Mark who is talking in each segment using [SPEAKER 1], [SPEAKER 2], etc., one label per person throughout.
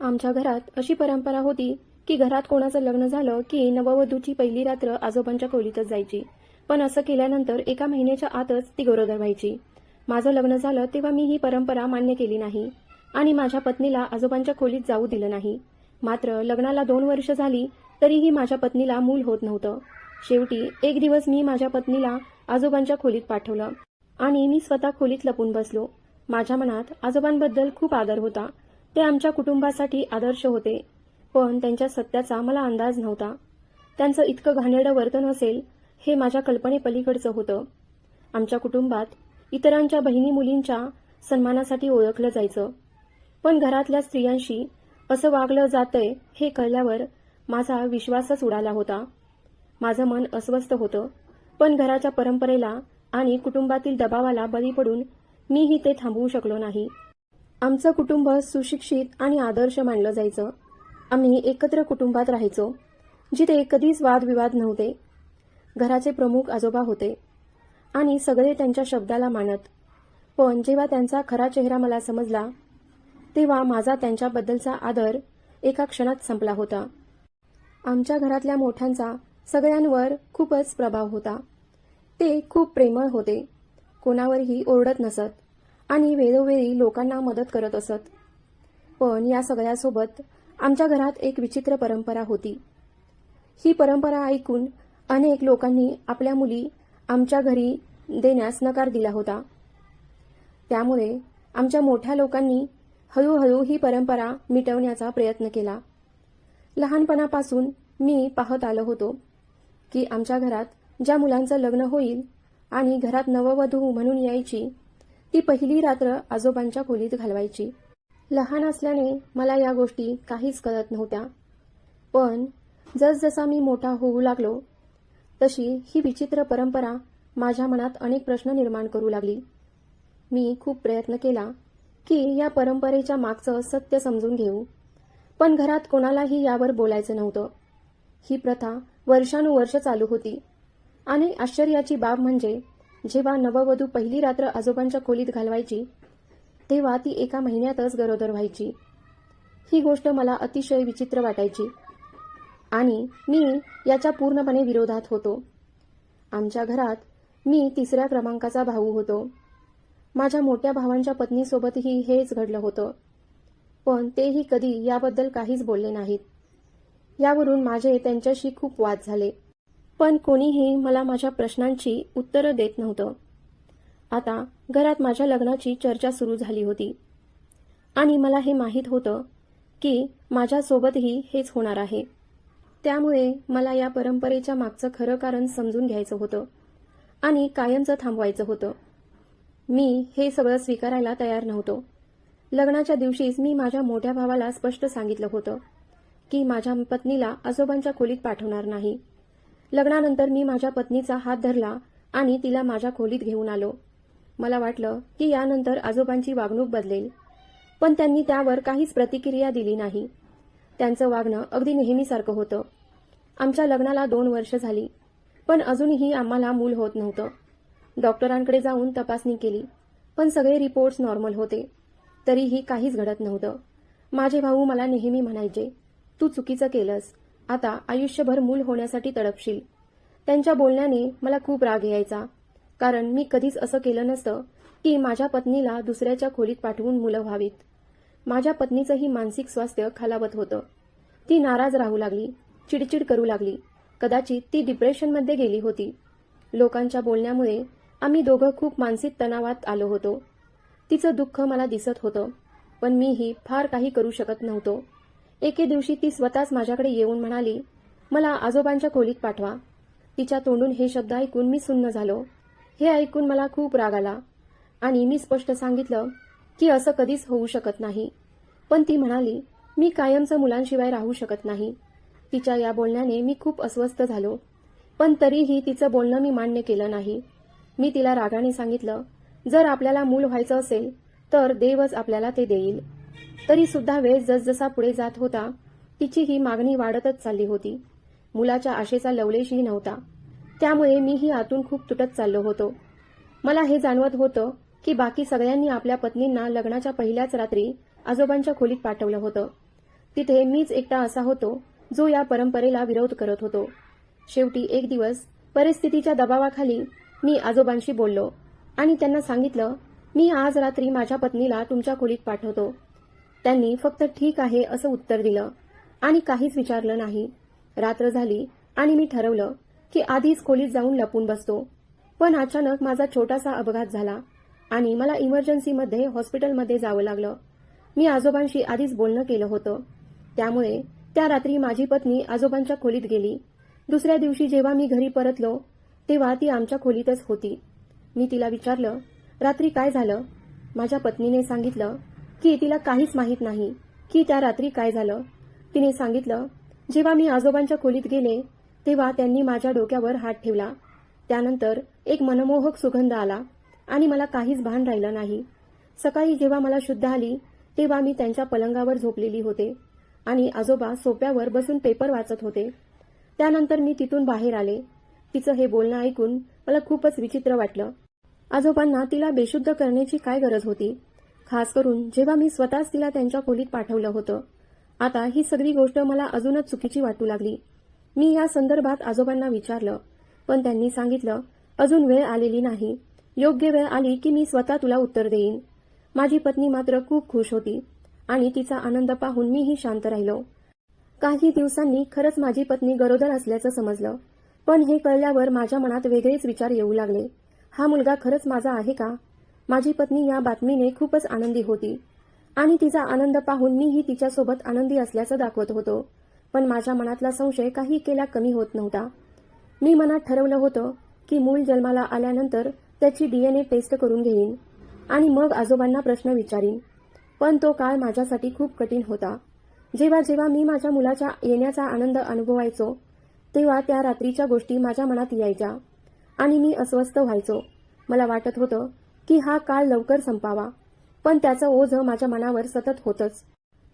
[SPEAKER 1] आमच्या घरात अशी परंपरा होती की घरात कोणाचं लग्न झालं की नववधूची पहिली रात्र आजोबांच्या खोलीतच जायची. पण असं केल्यानंतर एका महिन्याच्या आतच ती गरोदर व्हायची. माझं लग्न झालं तेव्हा मी ही परंपरा मान्य केली नाही आणि माझ्या पत्नीला आजोबांच्या खोलीत जाऊ दिलं नाही. मात्र लग्नाला दोन वर्ष झाली तरीही माझ्या पत्नीला मूल होत नव्हतं. शेवटी एक दिवस मी माझ्या पत्नीला आजोबांच्या खोलीत पाठवलं आणि मी स्वतः खोलीत लपून बसलो. माझ्या मनात आजोबांबद्दल खूप आदर होता. ते आमच्या कुटुंबासाठी आदर्श होते. पण त्यांच्या सत्याचा मला अंदाज नव्हता. त्यांचं इतकं घाणेरडं वर्तन असेल हे माझ्या कल्पनेपलीकडचं होतं. आमच्या कुटुंबात इतरांच्या बहिणी मुलींच्या सन्मानासाठी ओळखलं जायचं. पण घरातल्या स्त्रियांशी असं वागलं जातंय हे कळल्यावर माझा विश्वासच उडाला होता. माझं मन अस्वस्थ होतं पण घराच्या परंपरेला आणि कुटुंबातील दबावाला बळी पडून मीही ते थांबवू शकलो नाही. आमचं कुटुंब सुशिक्षित आणि आदर्श मानलं जायचं. आम्ही एकत्र कुटुंबात राहायचो जिथे कधीच वादविवाद नव्हते. घराचे प्रमुख आजोबा होते आणि सगळे त्यांच्या शब्दाला मानत. पण जेव्हा त्यांचा खरा चेहरा मला समजला तेव्हा माझा त्यांच्याबद्दलचा आदर एका क्षणात संपला होता. आमच्या घरातल्या मोठ्यांचा सगळ्यांवर खूपच प्रभाव होता. ते खूप प्रेमळ होते. कोणावरही ओरडत नसत. आणि वेळोवेळी लोकांना मदत करत असत. पण या सगळ्यासोबत आमच्या घरात एक विचित्र परंपरा होती. ही परंपरा ऐकून अनेक लोकांनी आपल्या मुली आमच्या घरी देण्यास नकार दिला होता. त्यामुळे आमच्या मोठ्या लोकांनी हळूहळू ही परंपरा मिटवण्याचा प्रयत्न केला. लहानपणापासून मी पाहत आलो होतो की आमच्या घरात ज्या मुलांचं लग्न होईल आणि घरात नववधू म्हणून यायची ती पहिली रात्र आजोबांच्या खोलीत घालवायची. लहान असल्याने मला या गोष्टी काहीच कळत नव्हत्या. पण जसजसा मी मोठा होऊ लागलो तशी ही विचित्र परंपरा माझ्या मनात अनेक प्रश्न निर्माण करू लागली. मी खूप प्रयत्न केला की या परंपरेच्या मागचं सत्य समजून घेऊ पण घरात कोणालाही यावर बोलायचं नव्हतं. ही प्रथा वर्षानुवर्ष चालू होती. आणि आश्चर्याची बाब म्हणजे जेव्हा नववधू पहिली रात्र आजोबांच्या खोलीत घालवायची तेव्हा ती एका महिन्यातच गरोदर व्हायची. ही गोष्ट मला अतिशय विचित्र वाटायची. आणि मी याच्या पूर्णपणे विरोधात होतो. आमच्या घरात मी तिसऱ्या क्रमांकाचा भाऊ होतो. माझ्या मोठ्या भावांच्या पत्नीसोबतही हेच घडलं होतं. पण तेही कधी याबद्दल काहीच बोलले नाहीत. यावरून माझे त्यांच्याशी खूप वाद झाले. पण कोणीही मला माझ्या प्रश्नांची उत्तरं देत नव्हतं. आता घरात माझ्या लग्नाची चर्चा सुरू झाली होती. आणि मला हे माहीत होतं की माझ्यासोबतही हेच होणार आहे. त्यामुळे मला या परंपरेच्या मागचं खरं कारण समजून घ्यायचं होतं. आणि कायमचं थांबवायचं होतं. मी हे सगळं स्वीकारायला तयार नव्हतो. लग्नाच्या दिवशीच मी माझ्या मोठ्या भावाला स्पष्ट सांगितलं होतं की माझ्या पत्नीला आजोबांच्या खोलीत पाठवणार नाही. लग्नानंतर मी माझ्या पत्नीचा हात धरला आणि तिला माझ्या खोलीत घेऊन आलो. मला वाटलं की यानंतर आजोबांची वागणूक बदलेल. पण त्यांनी त्यावर काहीच प्रतिक्रिया दिली नाही. त्यांचं वागणं अगदी नेहमीसारखं होतं. आमच्या लग्नाला दोन वर्ष झाली पण अजूनही आम्हाला मूल होत नव्हतं. डॉक्टरांकडे जाऊन तपासणी केली पण सगळे रिपोर्ट्स नॉर्मल होते. तरीही काहीच घडत नव्हतं. माझे भाऊ मला नेहमी म्हणायचे तू चुकीचं केलंस. आता आयुष्यभर मूल होण्यासाठी तडपशील. त्यांच्या बोलण्याने मला खूप राग यायचा. कारण मी कधीच असं केलं नसतं की माझ्या पत्नीला दुसऱ्याच्या खोलीत पाठवून मुलं व्हावीत. माझ्या पत्नीचंही मानसिक स्वास्थ्य खालावत होतं. ती नाराज राहू लागली चिडचिड करू लागली. कदाचित ती डिप्रेशनमध्ये गेली होती. लोकांच्या बोलण्यामुळे आम्ही दोघं खूप मानसिक तणावात आलो होतो. तिचं दुःख मला दिसत होतं पण मीही फार काही करू शकत नव्हतो. एके दिवशी ती स्वतःच माझ्याकडे येऊन म्हणाली मला आजोबांच्या खोलीत पाठवा. तिच्या तोंडून हे शब्द ऐकून मी सुन्न झालो. हे ऐकून मला खूप राग आला. आणि मी स्पष्ट सांगितलं की असं कधीच होऊ शकत नाही. पण ती म्हणाली मी कायमचं मुलांशिवाय राहू शकत नाही. तिच्या या बोलण्याने मी खूप अस्वस्थ झालो. पण तरीही तिचं बोलणं मी मान्य केलं नाही. मी तिला रागाने सांगितलं जर आपल्याला मूल व्हायचं असेल तर देवच आपल्याला ते देईल. तरी सुद्धा वेळ जसजसा पुढे जात होता तिची ही मागणी वाढतच चालली होती. मुलाच्या आशेचा लवलेशही नव्हता. त्यामुळे मीही आतून खूप तुटत चाललो होतो. मला हे जाणवत होतं की बाकी सगळ्यांनी आपल्या पत्नींना लग्नाच्या पहिल्याच रात्री आजोबांच्या खोलीत पाठवलं होतं. तिथे मीच एकटा असा होतो जो या परंपरेला विरोध करत होतो. शेवटी एक दिवस परिस्थितीच्या दबावाखाली मी आजोबांशी बोललो आणि त्यांना सांगितलं मी आज रात्री माझ्या पत्नीला तुमच्या खोलीत पाठवतो. त्यांनी फक्त ठीक आहे असं उत्तर दिलं आणि काहीच विचारलं नाही. रात्र झाली आणि मी ठरवलं की आधीच खोलीत जाऊन लपून बसतो. पण अचानक माझा छोटासा अपघात झाला आणि मला इमर्जन्सीमध्ये हॉस्पिटलमध्ये जावं लागलं. मी आजोबांशी आधीच बोलणं केलं होतं. त्यामुळे त्या रात्री माझी पत्नी आजोबांच्या खोलीत गेली. दुसऱ्या दिवशी जेव्हा मी घरी परतलो तेव्हा ती आमच्या खोलीतच होती. मी तिला विचारलं रात्री काय झालं? माझ्या पत्नीने सांगितलं की तिला काहीच माहीत नाही की त्या रात्री काय झालं. तिने सांगितलं जेव्हा मी आजोबांच्या खोलीत गेले तेव्हा त्यांनी माझ्या डोक्यावर हात ठेवला. त्यानंतर एक मनमोहक सुगंध आला आणि मला काहीच भान राहिलं नाही. सकाळी जेव्हा मला शुद्ध आली तेव्हा मी त्यांच्या पलंगावर झोपलेली होते आणि आजोबा सोप्यावर बसून पेपर वाचत होते. त्यानंतर मी तिथून बाहेर आले. तिचं हे बोलणं ऐकून मला खूपच विचित्र वाटलं. आजोबांना तिला बेशुद्ध करण्याची काय गरज होती? खास करून जेव्हा मी स्वतःच तिला त्यांच्या खोलीत पाठवलं होतं. आता ही सगळी गोष्ट मला अजूनच चुकीची वाटू लागली. मी या संदर्भात आजोबांना विचारलं पण त्यांनी सांगितलं अजून वेळ आलेली नाही. योग्य वेळ आली की मी स्वतः तुला उत्तर देईन. माझी पत्नी मात्र खूप खुश होती आणि तिचा आनंद पाहून मीही शांत राहिलो. काही दिवसांनी खरंच माझी पत्नी गरोदर असल्याचं समजलं पण हे कळल्यावर माझ्या मनात वेगळेच विचार येऊ लागले. हा मुलगा खरंच माझा आहे का? माझी पत्नी या बातमीने खूपच आनंदी होती. आणि तिचा आनंद पाहून मीही तिच्यासोबत आनंदी असल्याचं दाखवत होतो. पण माझ्या मनातला संशय काही केला कमी होत नव्हता. मी मनात ठरवलं होतं की मूल जन्माला आल्यानंतर त्याची डीएनए टेस्ट करून घेईन आणि मग आजोबांना प्रश्न विचारीन. पण तो काळ माझ्यासाठी खूप कठीण होता. जेव्हा जेव्हा मी माझ्या मुलाच्या येण्याचा आनंद अनुभवायचो तेव्हा त्या रात्रीच्या गोष्टी माझ्या मनात यायच्या आणि मी अस्वस्थ व्हायचो. मला वाटत होतं की हा काळ लवकर संपावा. पण त्याचं ओझं माझ्या मनावर सतत होतच.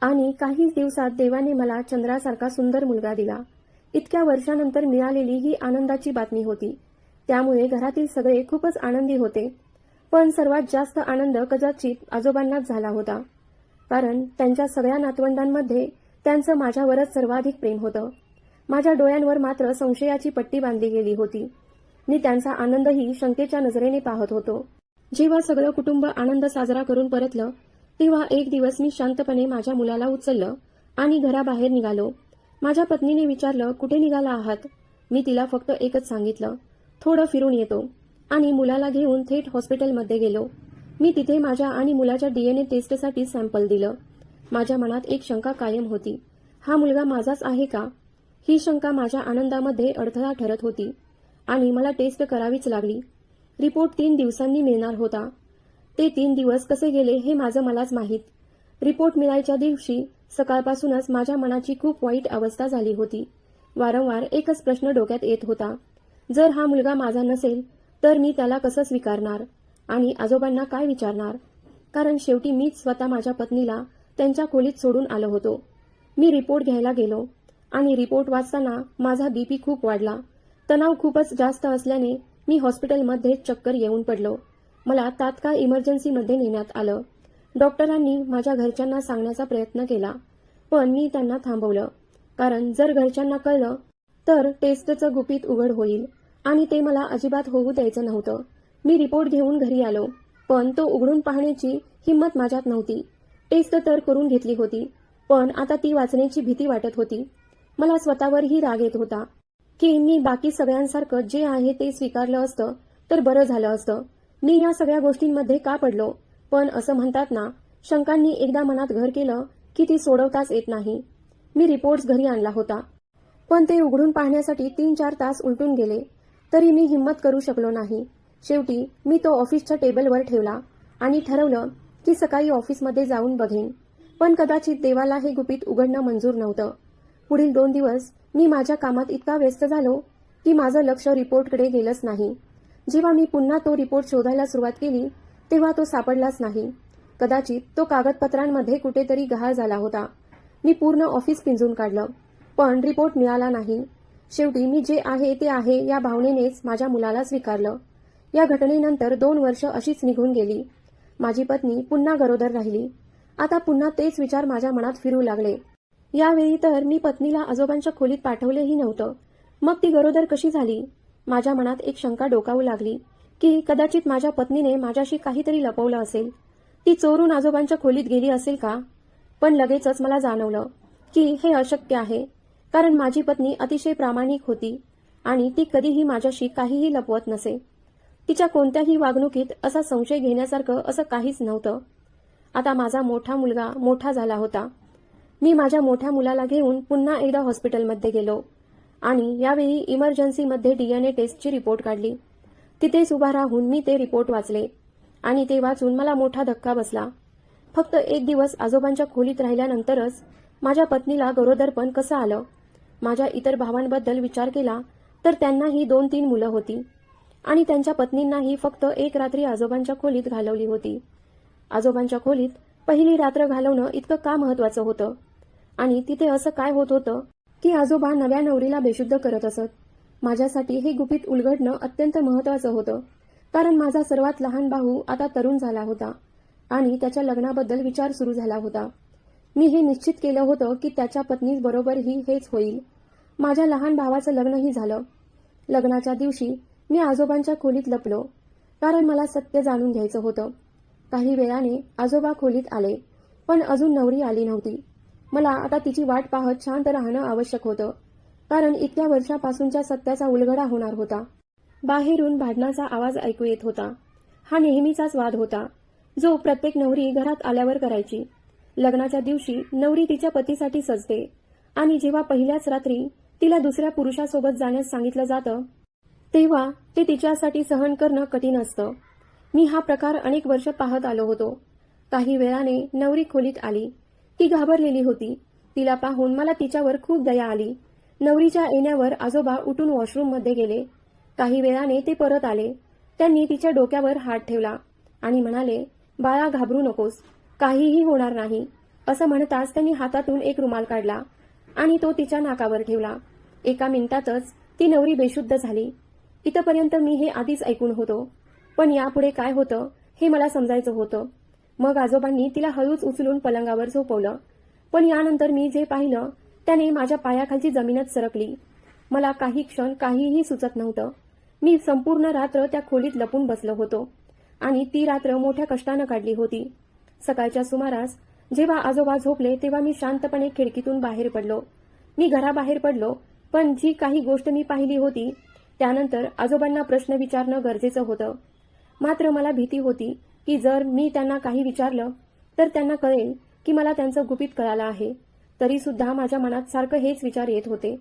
[SPEAKER 1] आणि काही दिवसात देवाने मला चंद्रासारखा सुंदर मुलगा दिला. इतक्या वर्षानंतर मिळालेली ही आनंदाची बातमी होती. त्यामुळे घरातील सगळे खूपच आनंदी होते. पण सर्वात जास्त आनंद कदाचित आजोबांनाच झाला होता. कारण त्यांच्या सगळ्या नातवंडांमध्ये त्यांचं माझ्यावरच सर्वाधिक प्रेम होतं. माझ्या डोळ्यांवर मात्र संशयाची पट्टी बांधली गेली होती. मी त्यांचा आनंदही शंकेच्या नजरेने पाहत होतो. जेव्हा सगळं कुटुंब आनंद साजरा करून परतलं तेव्हा एक दिवस मी शांतपणे माझ्या मुलाला उचललं आणि घराबाहेर निघालो. माझ्या पत्नीने विचारलं कुठे निघाला आहात? मी तिला फक्त एकच सांगितलं थोडं फिरून येतो. आणि मुलाला घेऊन थेट हॉस्पिटलमध्ये गेलो. मी तिथे माझ्या आणि मुलाच्या डीएनए टेस्टसाठी सॅम्पल दिलं. माझ्या मनात एक शंका कायम होती. हा मुलगा माझाच आहे का? ही शंका माझ्या आनंदामध्ये अडथळा ठरत होती आणि मला टेस्ट करावीच लागली. रिपोर्ट तीन दिवसांनी मिळणार होता. ते तीन दिवस कसे गेले हे माझं मलाच माहीत. रिपोर्ट मिळायच्या दिवशी सकाळपासूनच माझ्या मनाची खूप वाईट अवस्था झाली होती. वारंवार एकच प्रश्न डोक्यात येत होता. जर हा मुलगा माझा नसेल तर मी त्याला कसं स्वीकारणार? आणि आजोबांना काय विचारणार? कारण शेवटी मीच स्वतः माझ्या पत्नीला त्यांच्या खोलीत सोडून आलो होतो. मी रिपोर्ट घ्यायला गेलो. आणि रिपोर्ट वाचताना माझा बीपी खूप वाढला. तणाव खूपच जास्त असल्याने मी हॉस्पिटलमध्ये चक्कर येऊन पडलो. मला तात्काळ इमर्जन्सीमध्ये नेण्यात आलं. डॉक्टरांनी माझ्या घरच्यांना सांगण्याचा प्रयत्न केला पण मी त्यांना थांबवलं. कारण जर घरच्यांना कळलं तर टेस्टचं गुपित उघड होईल आणि ते मला अजिबात होऊ द्यायचं नव्हतं. मी रिपोर्ट घेऊन घरी आलो पण तो उघडून पाहण्याची हिंमत माझ्यात नव्हती. टेस्ट तर करून घेतली होती पण आता ती वाचण्याची भीती वाटत होती. मला स्वतःवरही राग येत होता. की मी बाकी सगळ्यांसारखं जे आहे ते स्वीकारलं असतं तर बरं झालं असतं. मी या सगळ्या गोष्टींमध्ये का पडलो? पण असं म्हणतात ना शंकांनी एकदा मनात घर केलं की ती सोडवताच येत नाही. मी रिपोर्ट्स घरी आणला होता. पण ते उघडून पाहण्यासाठी तीन चार तास उलटून गेले. तरी मी हिंमत करू शकलो नाही. शेवटी मी तो ऑफिसच्या टेबलवर ठेवला आणि ठरवलं की सकाळी ऑफिसमध्ये जाऊन बघेन. पण कदाचित देवाला हे गुपित उघडणं मंजूर नव्हतं. पुढील दोन दिवस मी माझ्या कामात इतका व्यस्त झालो की माझं लक्ष रिपोर्टकडे गेलंच नाही. जेव्हा मी पुन्हा तो रिपोर्ट शोधायला सुरुवात केली तेव्हा तो सापडलाच नाही. कदाचित तो कागदपत्रांमध्ये कुठेतरी गहाळ झाला होता. मी पूर्ण ऑफिस पिंजून काढलं पण रिपोर्ट मिळाला नाही. शेवटी मी जे आहे ते आहे या भावनेनेच माझ्या मुलाला स्वीकारलं. या घटनेनंतर दोन वर्ष अशीच निघून गेली. माझी पत्नी पुन्हा गरोदर राहिली. आता पुन्हा तेच विचार माझ्या मनात फिरू लागले. यावेळी तर मी पत्नीला आजोबांच्या खोलीत पाठवलेही नव्हतं. मग ती गरोदर कशी झाली? माझ्या मनात एक शंका डोकावू लागली की कदाचित माझ्या पत्नीने माझ्याशी काहीतरी लपवलं असेल. ती चोरून आजोबांच्या खोलीत गेली असेल का? पण लगेचच मला जाणवलं की हे अशक्य आहे कारण माझी पत्नी अतिशय प्रामाणिक होती आणि ती कधीही माझ्याशी काहीही लपवत नसे. तिच्या कोणत्याही वागणुकीत असा संशय घेण्यासारखं असं काहीच नव्हतं. आता माझा मोठा मुलगा मोठा झाला होता. मी माझ्या मोठ्या मुलाला घेऊन पुन्हा एकदा हॉस्पिटलमध्ये गेलो आणि यावेळी इमर्जन्सीमध्ये डीएनए टेस्टची रिपोर्ट काढली. तिथेच उभा राहून मी ते रिपोर्ट वाचले आणि ते वाचून मला मोठा धक्का बसला. फक्त एक दिवस आजोबांच्या खोलीत राहिल्यानंतरच माझ्या पत्नीला गरोदरपण कसं आलं? माझ्या इतर भावांबद्दल विचार केला तर त्यांनाही दोन तीन मुलं होती आणि त्यांच्या पत्नींनाही फक्त एक रात्री आजोबांच्या खोलीत घालवली होती. आजोबांच्या खोलीत पहिली रात्र घालवणं इतकं का महत्वाचं होतं? आणि तिथे असं काय होत होतं की आजोबा नव्या नवरीला बेशुद्ध करत असत. माझ्यासाठी हे गुपित उलगडणं अत्यंत महत्वाचं होतं कारण माझा सर्वात लहान भाऊ आता तरुण झाला होता आणि त्याच्या लग्नाबद्दल विचार सुरू झाला होता. मी हे निश्चित केलं होतं की त्याच्या पत्नीबरोबरही हेच होईल. माझ्या लहान भावाचं लग्नही झालं. लग्नाच्या दिवशी मी आजोबांच्या खोलीत लपलो कारण मला सत्य जाणून घ्यायचं होतं. काही वेळाने आजोबा खोलीत आले पण अजून नवरी आली नव्हती. मला आता तिची वाट पाहत शांत राहणं आवश्यक होतं. कारण इतक्या वर्षापासूनच्या सत्याचा उलगडा होणार होता. बाहेरून भांडणाचा आवाज ऐकू येत होता. हा नेहमीचाच वाद होता. जो प्रत्येक नवरी घरात आल्यावर करायची. लग्नाच्या दिवशी नवरी तिच्या पतीसाठी सजते. आणि जेव्हा पहिल्याच रात्री तिला दुसऱ्या पुरुषासोबत जाण्यास सांगितलं जातं तेव्हा ते तिच्यासाठी सहन करणं कठीण असतं. मी हा प्रकार अनेक वर्ष पाहत आलो होतो. काही वेळाने नवरी खोलीत आली. ती घाबरलेली होती. तिला पाहून मला तिच्यावर खूप दया आली. नवरीच्या येण्यावर आजोबा उठून वॉशरूममध्ये गेले. काही वेळाने ते परत आले. त्यांनी तिच्या डोक्यावर हात ठेवला आणि म्हणाले बाळा घाबरू नकोस. काहीही होणार नाही. असं म्हणताच त्यांनी हातातून एक रुमाल काढला आणि तो तिच्या नाकावर ठेवला. एका मिनिटातच ती नवरी बेशुद्ध झाली. इथपर्यंत मी हे आधीच ऐकून होतो. पण यापुढे काय होतं हे मला समजायचं होतं. मग आजोबांनी तिला हळूच उचलून पलंगावर झोपवलं. पण यानंतर मी जे पाहिलं त्याने माझ्या पायाखालची जमीनच सरकली. मला काही क्षण काहीही सुचत नव्हतं. मी संपूर्ण रात्र त्या खोलीत लपून बसलो होतो. आणि ती रात्र मोठ्या कष्टानं काढली होती. सकाळच्या सुमारास जेव्हा आजोबा झोपले तेव्हा मी शांतपणे खिडकीतून बाहेर पडलो. मी घराबाहेर पडलो पण जी काही गोष्ट मी पाहिली होती त्यानंतर आजोबांना प्रश्न विचारणं गरजेचं होतं. मात्र मला भीती होती की जर मी त्यांना काही विचारलं तर त्यांना कळेल की मला त्यांचं गुपित कळालं आहे. तरी सुद्धा माझ्या मनात सारखं हेच विचार येत होते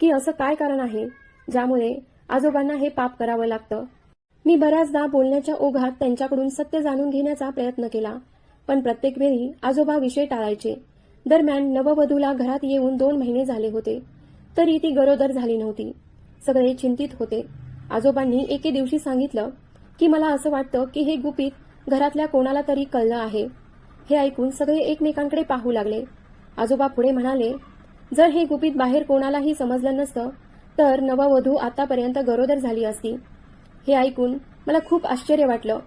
[SPEAKER 1] की असं काय कारण आहे ज्यामुळे आजोबांना हे पाप करावं लागतं. मी बऱ्याचदा बोलण्याच्या ओघात त्यांच्याकडून सत्य जाणून घेण्याचा प्रयत्न केला पण प्रत्येक वेळी आजोबा विषय टाळायचे. दरम्यान नववधूला घरात येऊन दोन महिने झाले होते तरी ती गरोदर झाली नव्हती. सगळे चिंतित होते. आजोबांनी एके दिवशी सांगितलं की मला असं वाटतं की हे गुपित घरातल्या कोणाला तरी कळलं आहे. हे ऐकून सगळे एकमेकांकडे पाहू लागले. आजोबा पुढे म्हणाले जर हे गुपित बाहेर कोणालाही समजलं नसतं तर नववधू आतापर्यंत गरोदर झाली असती. हे ऐकून मला खूप आश्चर्य वाटलं.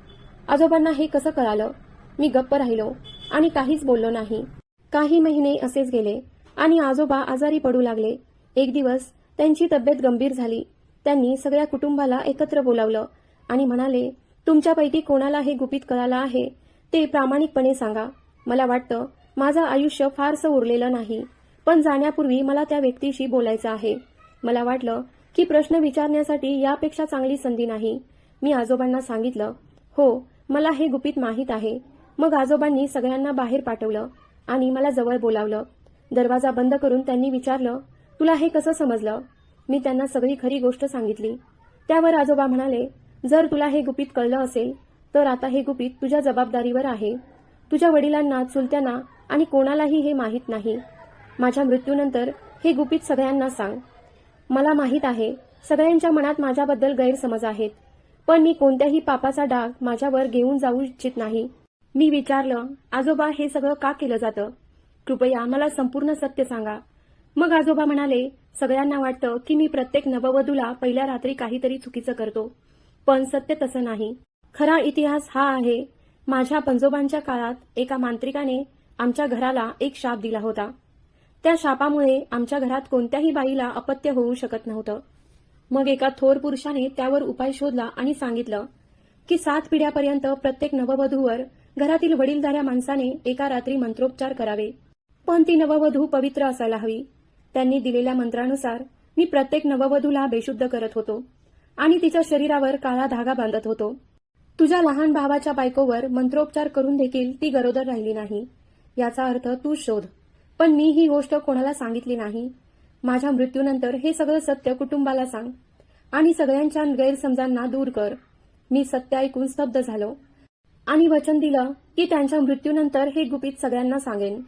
[SPEAKER 1] आजोबांना हे कसं कळालं? मी गप्प राहिलो आणि काहीच बोललो नाही. काही महिने असेच गेले आणि आजोबा आजारी पडू लागले. एक दिवस त्यांची तब्येत गंभीर झाली. त्यांनी सगळ्या कुटुंबाला एकत्र बोलावलं आणि म्हणाले तुमच्यापैकी कोणाला हे गुपित कळालं आहे ते प्रामाणिकपणे सांगा. मला वाटतं माझं आयुष्य फारसं उरलेलं नाही पण जाण्यापूर्वी मला त्या व्यक्तीशी बोलायचं आहे. मला वाटलं की प्रश्न विचारण्यासाठी यापेक्षा चांगली संधी नाही. मी आजोबांना सांगितलं हो मला हे गुपित माहीत आहे. मग आजोबांनी सगळ्यांना बाहेर पाठवलं आणि मला जवळ बोलावलं. दरवाजा बंद करून त्यांनी विचारलं तुला हे कसं समजलं? मी त्यांना सगळी खरी गोष्ट सांगितली. त्यावर आजोबा म्हणाले जर तुला हे गुपित कळलं असेल तर आता हे गुपित तुझ्या जबाबदारीवर आहे. तुझ्या वडिलांना चुलत्यांना आणि कोणालाही हे माहीत नाही. माझ्या मृत्यूनंतर हे गुपित सगळ्यांना सांग. मला माहीत आहे सगळ्यांच्या मनात माझ्याबद्दल गैरसमज आहेत पण मी कोणत्याही पापाचा डाग माझ्यावर घेऊन जाऊ इच्छित नाही. मी विचारलं आजोबा हे सगळं का केलं जातं? कृपया मला संपूर्ण सत्य सांगा. मग आजोबा म्हणाले सगळ्यांना वाटतं की मी प्रत्येक नववधूला पहिल्या रात्री काहीतरी चुकीचं करतो. पण सत्य तसं नाही. खरा इतिहास हा आहे माझ्या पंजोबांच्या काळात एका मांत्रिकाने आमच्या घराला एक शाप दिला होता. त्या शापामुळे आमच्या घरात कोणत्याही बाईला अपत्य होऊ शकत नव्हतं. मग एका थोर पुरुषाने त्यावर उपाय शोधला आणि सांगितलं की सात पिढ्यापर्यंत प्रत्येक नववधूवर घरातील वडीलधाऱ्या माणसाने एका रात्री मंत्रोपचार करावे. पण ती नववधू पवित्र असायला हवी. त्यांनी दिलेल्या मंत्रानुसार मी प्रत्येक नववधूला बेशुद्ध करत होतो. आणि तिच्या शरीरावर काळा धागा बांधत होतो. तुझ्या लहान भावाच्या बायकोवर मंत्रोपचार करून देखील ती गरोदर राहिली नाही. याचा अर्थ तू शोध. पण मी ही गोष्ट कोणाला सांगितली नाही. माझ्या मृत्यूनंतर हे सगळं सत्य कुटुंबाला सांग. आणि सगळ्यांच्या गैरसमजांना दूर कर. मी सत्य ऐकून स्तब्ध झालो. आणि वचन दिलं की त्यांच्या मृत्यूनंतर हे गुपित सगळ्यांना सांगेन.